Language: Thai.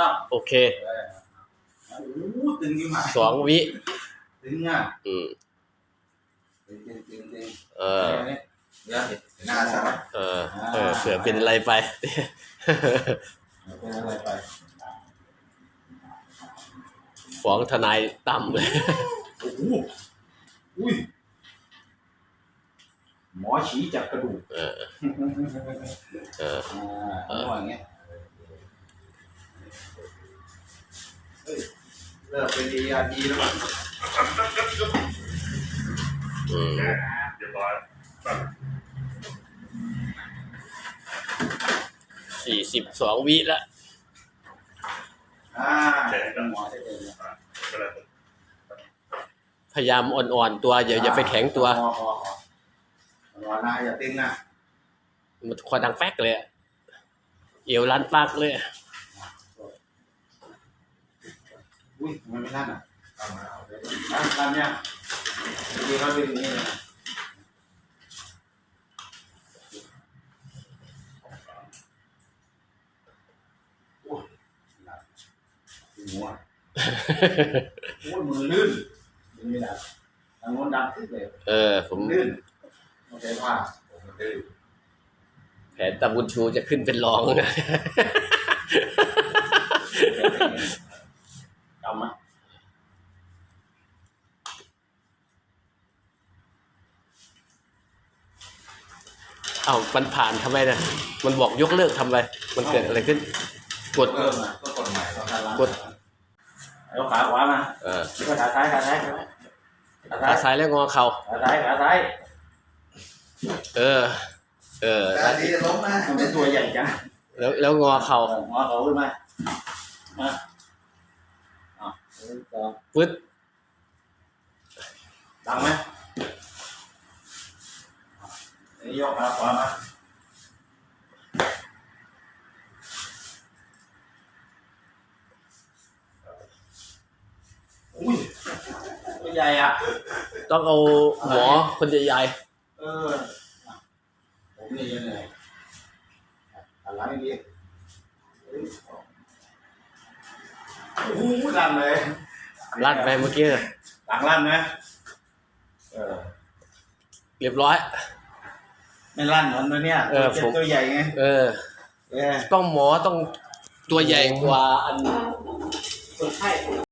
ตั้มโอเคเออโอ้โหตึงยิ่งมากสองวิตึงอะอืมตึงตึงตึงตึงเออเดี๋ยวเห็นหน้าใช่ไหมเออเออเผื่อเป็นอะไรไป เป็นอะไรไปฟ้องทนายตั้มเลยโอ้โหอุ้ยหมอชี้จับกระดูกเออเอออ่าระหว่างเงี้ย เฮ้ยเลิกเป็นดีอาดีแล้วมั้งอืมเรียบร้อยสี่สิบสองวิละอ่าเป็นหมอใช่เลยพยายามอ่อนๆตัวอย่าอย่าไปแข็งตัวอพอพอรอนะอย่าตึงนะมันควันดังแป๊กเลยเอวลันปากเลย อะอุ้ยมันไม่ลั่นอะเอามาเอาไปลั่นลั่นเนี่ยดีเขาดึงอย่างนี้เลยนะโอ้ยหนักหัวโอ้ยมือลื่นมือไม่ดับทางโน้นดับขึ้นเลยเออ ผม ลื่นไม่ใช่ว่าผมมันลื่นแผนตาบุญชูจะขึ้นเป็นรองจำไหม เอ้ามันผ่านทำไมนะมันบอกยกเลิกทำไมมันเกิดอะไรขึ้น กด เพิ่มอะก็กดใหม่ก็การล้างกดเอาขาขวามาเออก็ขาซ้ายขาซ้ายขาซ้ายขาขาซ้ายซ้ายแล้วงอเข่าขาซ้ายขาซ้ายเออ เออขาดีล้มนะมันเป็นตัวใหญ่จังแล้วแล้วงอเข่าเอาหัวเขาขึ้นมาอะอะหนึ่งสองปึ๊ดดังไหมนี่ ยกขาขวามาอุ้ยตัวใหญ่อะ ต้องเอาหมอคนใหญ่เอออะผมนี่ยังไงหันหลังดีโอ้โหลั่นเลยๆลัดไปเมื่อกี้น่ะหลังลั่นนะเออ เรียบร้อย ไม่ลั่นเหมือนตัวเนี้ยเออตัวผม ตัวใหญ่ไงเออ เออต้องหมอต้องตัวใหญ่กว่าอัน คนไข้